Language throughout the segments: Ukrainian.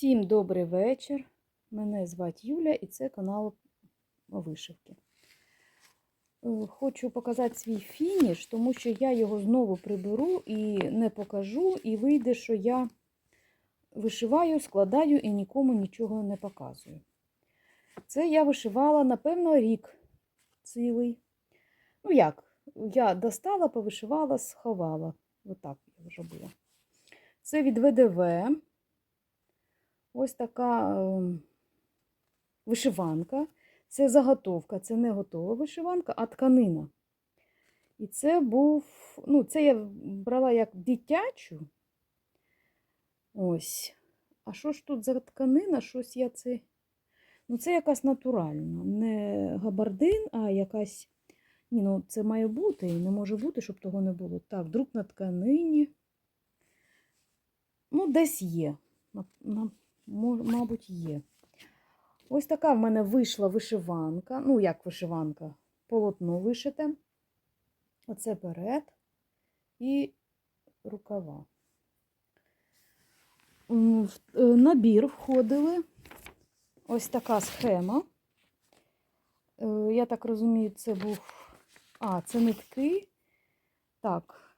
Всім добрий вечір. Мене звати Юля і це канал Вишивки. Е, Хочу показати свій фініш, тому що я його знову приберу і не покажу, і вийде, що я вишиваю, складаю і нікому нічого не показую. Це я вишивала, напевно, рік цілий. Ну як, я достала, повишивала, сховала. Отак я вже була. Це від ВДВ. Ось така е, вишиванка. Це заготовка, це не готова вишиванка, а тканина. І це був, ну, це я брала як дитячу. Ось. А що ж тут за тканина? Щось я це. Ну, це якась натуральна. Не габардин, а якась. Ні, ну це має бути, і не може бути, щоб того не було. Так, друк на тканині. Ну, десь є. Мабуть, є. Ось така в мене вийшла вишиванка. Ну, як вишиванка, полотно вишите. Оце перед і рукава. В е, набір входили ось така схема. Е, Я так розумію, це був. А, це нитки. Так,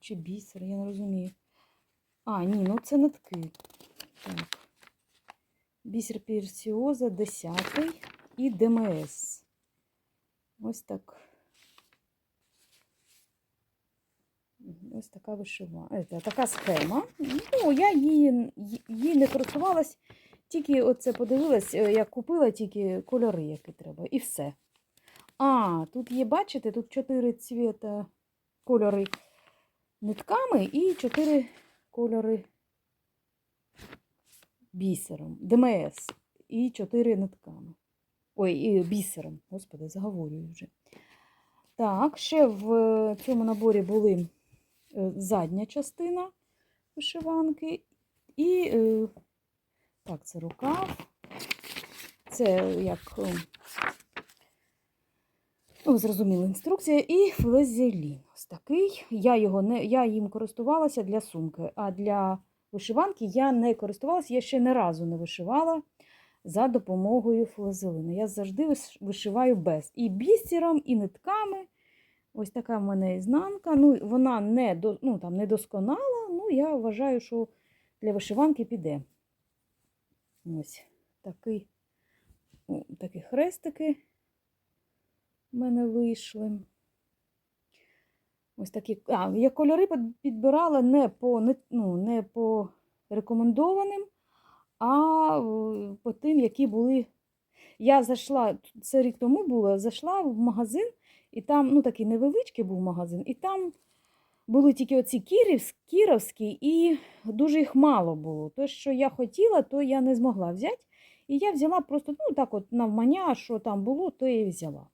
чи бісер, я не розумію. А, ні, ну це нитки. Так. Бісер Пірсіоза 10 і ДМС. Ось так. Ось така вишива. Це, така схема. Ну, я її, її не користувалась, тільки оце подивилась, е, як купила тільки кольори, які треба, і все. А, тут є, бачите, тут чотири цвіта кольори нитками і чотири кольори бісером. ДМС і чотири нитками. Ой, і бісером. Господи, заговорюю вже. Так, ще в е, цьому наборі були е, задня частина вишиванки. І е, так, це рукав. Це як, ну, зрозуміла інструкція, і флезелін. Ось такий. Я, його не, я їм користувалася для сумки, а для вишиванки я не користувалася, я ще не разу не вишивала за допомогою флазелину. Я завжди вишиваю без. І бісером, і нитками. Ось така в мене ізнанка. Ну, вона не, ну, там, не досконала, ну я вважаю, що для вишиванки піде. Ось такий, о, такі хрестики в мене вийшли. Ось такі. А, я кольори підбирала не по, не, ну, не по рекомендованим, а по тим, які були. Я зайшла, це рік тому було, зайшла в магазин, і там, ну такий невеличкий був магазин, і там були тільки оці кірівські, кіровські, і дуже їх мало було. Те, що я хотіла, то я не змогла взяти. І я взяла просто, ну так от навмання, що там було, то я і взяла.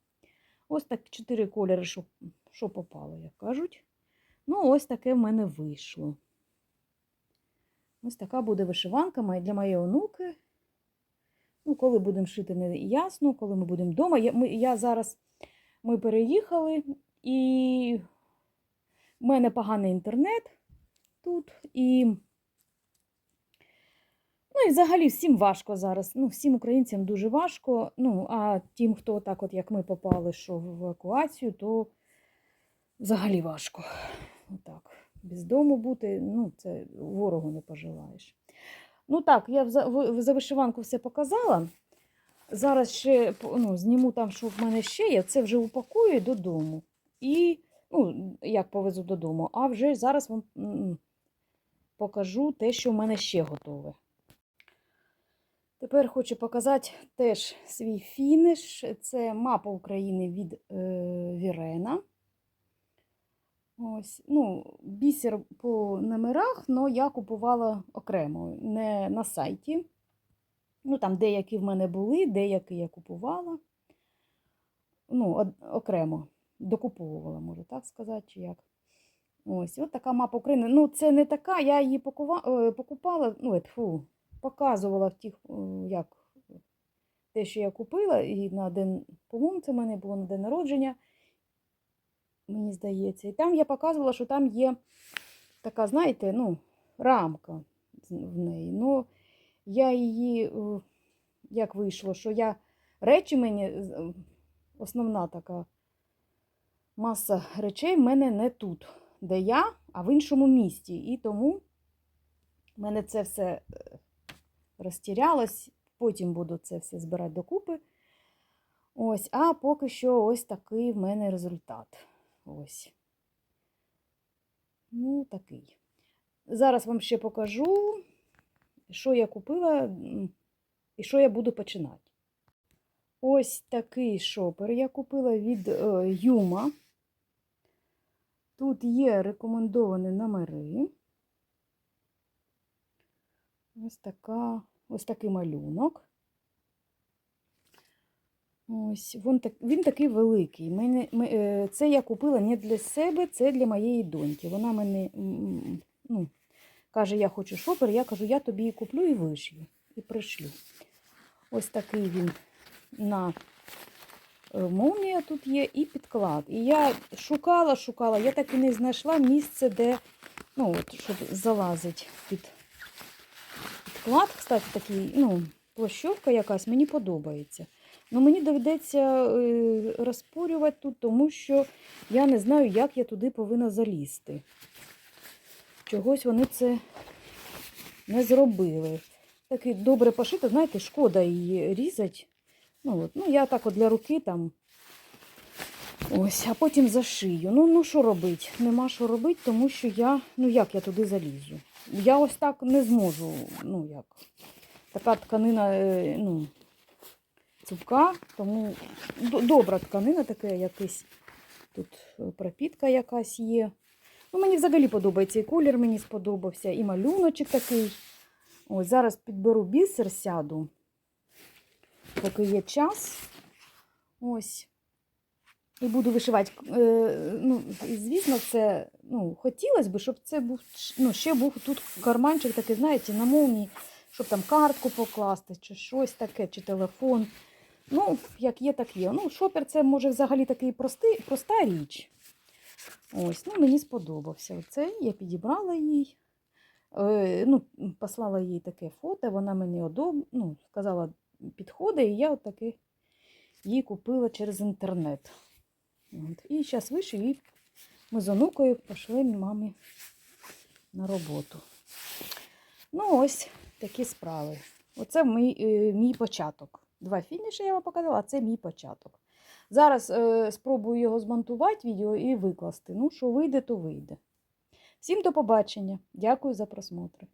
Ось так чотири кольори, що, що попало, як кажуть. Ну, ось таке в мене вийшло. Ось така буде вишиванка для моєї онуки. Ну, коли будемо шити, не ясно, коли ми будемо вдома. Я, ми, я зараз ми переїхали, і в мене поганий інтернет тут. І, ну, і взагалі всім важко зараз. Ну, всім українцям дуже важко. Ну, а тим, хто так, от як ми попали, що в евакуацію, то взагалі важко. Отак. Без дому бути, ну, це ворогу не пожелаєш. Ну так, я за, вишиванку все показала. Зараз ще ну, зніму там, що в мене ще є, це вже упакую додому. І, ну, як повезу додому, а вже зараз вам покажу те, що в мене ще готове. Тепер хочу показати теж свій фініш. Це мапа України від е, Вірена. Ось, ну, бісер по номерах, але я купувала окремо, не на сайті. Ну, там деякі в мене були, деякі я купувала. Ну, окремо докуповувала, можу так сказати, чи як. Ось, от така мапа України. Ну, це не така, я її покува- е, покупала, ну, тьфу, показувала в тих, е, як те, що я купила, і на день, по-моєму, це в мене було на день народження мені здається. І там я показувала, що там є така, знаєте, ну, рамка в неї. Ну, я її, е, як вийшло, що я речі мені, е, основна така маса речей в мене не тут, де я, а в іншому місті. І тому в мене це все е, розтірялось. Потім буду це все збирати докупи. Ось, а поки що ось такий в мене результат. Ось. Ну, такий. Зараз вам ще покажу, що я купила і що я буду починати. Ось такий шопер я купила від е, Юма. Тут є рекомендовані номери. Ось така, ось такий малюнок. Ось, він, так, він такий великий. Мене, ми, е, це я купила не для себе, це для моєї доньки. Вона мене ну, каже, я хочу шопер, я кажу, я тобі її куплю і вишью, і пришлю. Ось такий він на е, молнія тут є і підклад. І я шукала, шукала, я так і не знайшла місце, де, ну, от, щоб залазить під підклад. Кстати, такий, ну, площовка якась мені подобається. Ну, мені доведеться е, розпорювати тут, тому що я не знаю, як я туди повинна залізти. Чогось вони це не зробили. Такий добре пошито, знаєте, шкода її різати. Ну, от, ну, я так от для руки там. Ось, а потім зашию. Ну, ну що робити? Нема що робити, тому що я, ну як я туди залізу? Я ось так не зможу, ну як. Така тканина, е, ну, цупка, тому добра тканина така, якийсь тут е, пропітка якась є. Ну, мені взагалі подобається і колір мені сподобався, і малюночок такий. Ось зараз підберу бісер, сяду, поки є час. Ось. І буду вишивати. Е, ну, звісно, це ну, хотілося б, щоб це був ну, ще був тут карманчик такий, знаєте, на молнії, щоб там картку покласти, чи щось таке, чи телефон. Ну, як є, так є. Ну, шопер це може взагалі такий простий, проста річ. Ось, ну, мені сподобався. Оцей я підібрала їй. Е, ну, послала їй таке фото, вона мені одоб... ну, сказала, підходить, і я от її купила через інтернет. От. І зараз вийшов, і ми з онукою пішли мамі на роботу. Ну, ось такі справи. Оце мій, е, мій початок. Два фініші я вам показала, а це мій початок. Зараз е, спробую його змонтувати відео і викласти. Ну, що вийде, то вийде. Всім до побачення. Дякую за просмотр.